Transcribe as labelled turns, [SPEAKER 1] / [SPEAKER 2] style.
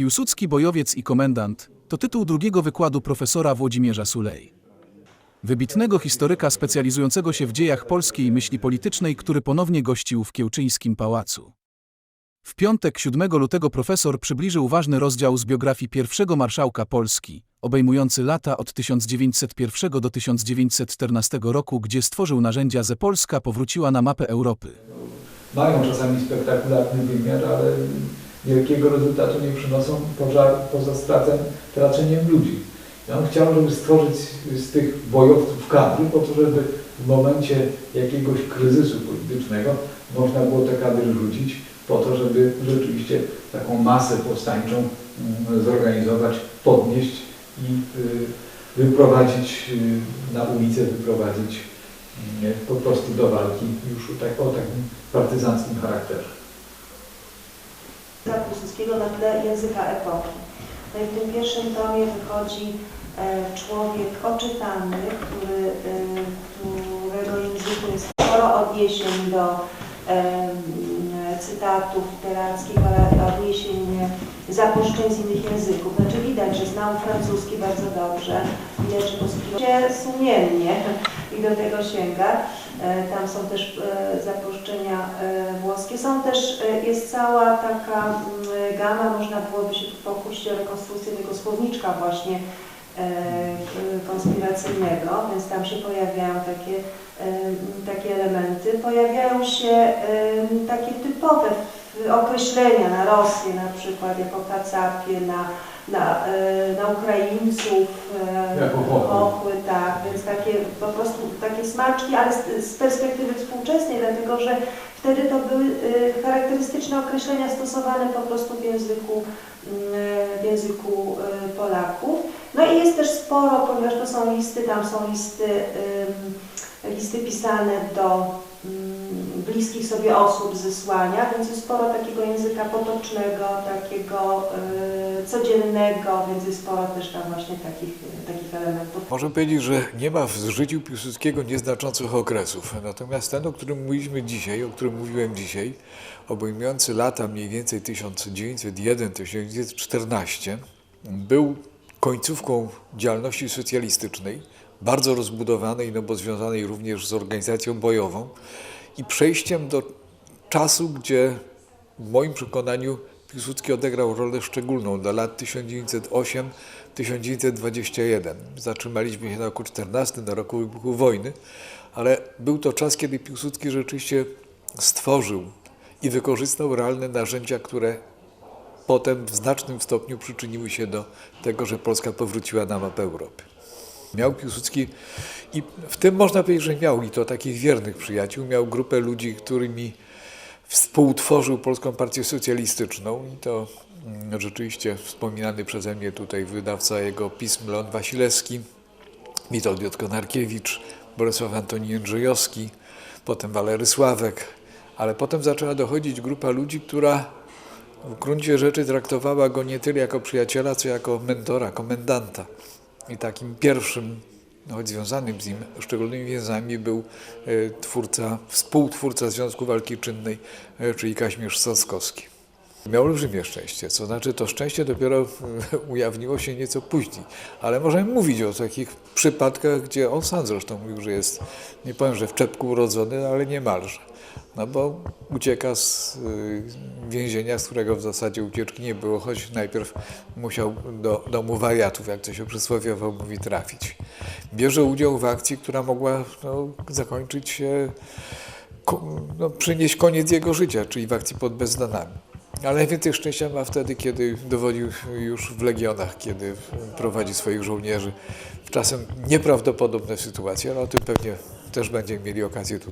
[SPEAKER 1] Piłsudski bojowiec i komendant to tytuł drugiego wykładu profesora Włodzimierza Sulej. Wybitnego historyka specjalizującego się w dziejach polskiej myśli politycznej, który ponownie gościł w Kiełczyńskim Pałacu. W piątek 7 lutego profesor przybliżył ważny rozdział z biografii pierwszego marszałka Polski, obejmujący lata od 1901 do 1914 roku, gdzie stworzył narzędzia, że Polska powróciła na mapę Europy.
[SPEAKER 2] mają czasami spektakularny wymiar, ale wielkiego rezultatu nie przynoszą poza, poza stracem, traceniem ludzi. Ja bym chciał, żeby stworzyć z tych bojowców kadry, po to, żeby w momencie jakiegoś kryzysu politycznego można było te kadry rzucić, po to, żeby rzeczywiście taką masę powstańczą mm, zorganizować, podnieść i y, wyprowadzić y, na ulicę, wyprowadzić y, po prostu do walki już tak, o takim partyzanckim charakterze.
[SPEAKER 3] Piłsudskiego na tle języka epoki. No i w tym pierwszym tomie wychodzi e, człowiek oczytany, który, e, którego języku jest sporo odniesień do e, cytatów literackich, ale odniesień zapożyczeń z innych języków. Znaczy widać, że znał francuski bardzo dobrze, widać, że sumiennie i do tego sięga. E, Tam są też e, zapożyczenia e, włoskie. Są też, jest cała taka mm, gama, można byłoby się pokusić o rekonstrukcję tego słowniczka właśnie konspiracyjnego, więc tam się pojawiają takie, takie elementy. Pojawiają się takie typowe określenia na Rosję na przykład, jako kacapie, na, na, e, na Ukraińców, e,
[SPEAKER 2] Jako
[SPEAKER 3] tak, więc takie po prostu takie smaczki, ale z, z perspektywy współczesnej, dlatego że wtedy to były charakterystyczne określenia stosowane po prostu w języku, mm, w języku Polaków. No i jest też sporo, ponieważ to są listy, tam są listy, listy pisane do ym, bliskich sobie osób zesłania, więc jest sporo takiego języka potocznego, takiego y, codziennego, więc jest sporo też tam właśnie takich, takich elementów.
[SPEAKER 4] Można powiedzieć, że nie ma w życiu Piłsudskiego nieznaczących okresów. Natomiast ten, o którym mówiliśmy dzisiaj, o którym mówiłem dzisiaj, obejmujący lata mniej więcej 1901-1914, był końcówką działalności socjalistycznej, bardzo rozbudowanej, no bo związanej również z organizacją bojową i przejściem do czasu, gdzie w moim przekonaniu Piłsudski odegrał rolę szczególną dla lat 1908-1921. Zatrzymaliśmy się na roku 14, na roku wybuchu wojny, ale był to czas, kiedy Piłsudski rzeczywiście stworzył i wykorzystał realne narzędzia, które potem w znacznym stopniu przyczyniły się do tego, że Polska powróciła na mapę Europy. Miał Piłsudski i w tym można powiedzieć, że miał i to takich wiernych przyjaciół, miał grupę ludzi, którymi współtworzył Polską Partię Socjalistyczną i to mm, rzeczywiście wspominany przeze mnie tutaj wydawca jego pism Leon Wasilewski, Witold Jotko-Narkiewicz, Bolesław Antoni Jędrzejowski, potem Walery Sławek, ale potem zaczęła dochodzić grupa ludzi, która w gruncie rzeczy traktowała go nie tyle jako przyjaciela, co jako mentora, komendanta. I takim pierwszym, choć związanym z nim szczególnymi więzami, był e, twórca, współtwórca Związku Walki Czynnej, e, czyli Kaźmierz Soskowski. Miał olbrzymie szczęście, co znaczy to szczęście dopiero ujawniło się nieco później. Ale możemy mówić o takich przypadkach, gdzie on sam zresztą mówił, że jest, nie powiem, że w czepku urodzony, ale niemalże. No bo ucieka z y, więzienia, z którego w zasadzie ucieczki nie było, choć najpierw musiał do domu wariatów, jak to się przysłowiowo mówi, trafić. Bierze udział w akcji, która mogła no, zakończyć się, no, przynieść koniec jego życia, czyli w akcji pod Bezdanami. Ale najwięcej szczęścia ma wtedy, kiedy dowodził już w legionach, kiedy prowadzi swoich żołnierzy. W czasem nieprawdopodobne sytuacje, ale o tym pewnie też będziemy mieli okazję tutaj